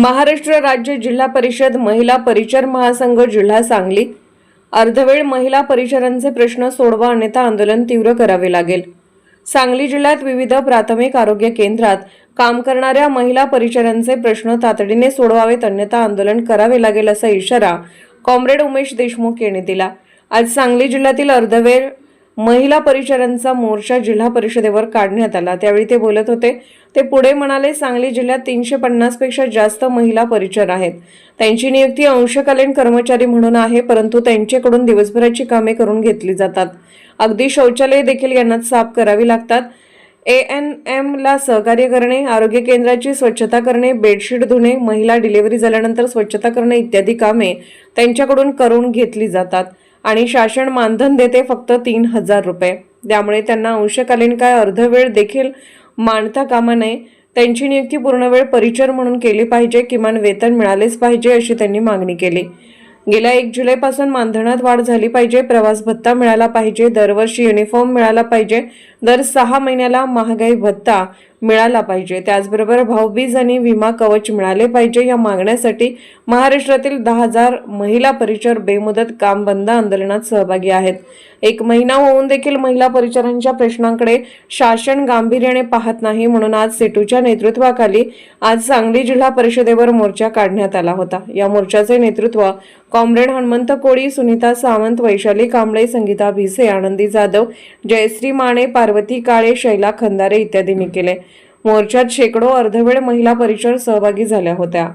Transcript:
महाराष्ट्र राज्य जिल्हा परिषद महिला परिचर महासंघ जिल्हा सांगली. अर्धवेळ महिला परिचरांचे प्रश्न सोडवा अन्यथा आंदोलन तीव्र करावे लागेल. सांगली जिल्ह्यात विविध प्राथमिक आरोग्य केंद्रात काम करणाऱ्या महिला परिचरांचे प्रश्न तातडीने सोडवावेत अन्यथा आंदोलन करावे लागेल असा इशारा कॉम्रेड उमेश देशमुख यांनी दिला. आज सांगली जिल्ह्यातील अर्धवेळ महिला परिचरांचा मोर्चा जिल्हा परिषदेवर काढण्यात आला. त्यावेळी ते बोलत होते ते पुढे म्हणाले सांगली जिल्ह्यात तीनशे पन्नासपेक्षा जास्त महिला परिचर आहेत. त्यांची नियुक्ती अंशकालीन कर्मचारी म्हणून आहे परंतु त्यांच्याकडून दिवसभराची कामे करून घेतली जातात. अगदी शौचालय देखील यांना साफ करावी लागतात. ए एन एम ला सहकार्य करणे आरोग्य केंद्राची स्वच्छता करणे बेडशीट धुणे महिला डिलिव्हरी झाल्यानंतर स्वच्छता करणे इत्यादी कामे त्यांच्याकडून करून घेतली जातात. आणि शासन मानधन देते फक्त तीन हजार रुपये. त्यामुळे त्यांना अंशकालीन काय अर्धवेळ देखील मानता कामा नये. त्यांची नियुक्ती पूर्णवेळ परिचर म्हणून केली पाहिजे किमान वेतन मिळालेच पाहिजे अशी त्यांनी मागणी केली. गेल्या एक जुलैपासून मानधनात वाढ झाली पाहिजे प्रवास भत्ता मिळाला पाहिजे दरवर्षी युनिफॉर्म मिळाला पाहिजे दर सहा महिन्याला महागाई भत्ता मिळाला पाहिजे. त्याचबरोबर भाऊबीज आणि विमा कवच मिळाले पाहिजे. या मागण्यासाठी महाराष्ट्रातील दहा हजार महिला परिचर बेमुदत काम बंद आंदोलनात सहभागी आहेत. एक महिना होऊन देखील महिला परिचरांच्या प्रश्नांकडे शासन गांभीर्याने पाहत नाही म्हणून आज सेटूच्या नेतृत्वाखाली आज सांगली जिल्हा परिषदेवर मोर्चा काढण्यात आला होता. या मोर्चाचे नेतृत्व कॉम्रेड हनुमंत कोळी सुनीता सावंत वैशाली कांबळे संगीता भिसे आनंदी जाधव जयश्री माने पार्वती काळे शैला खंदारे इत्यादींनी केले. मोर्चात शेकडो अर्धवेळ महिला परिचर सहभागी झाल्या होत्या.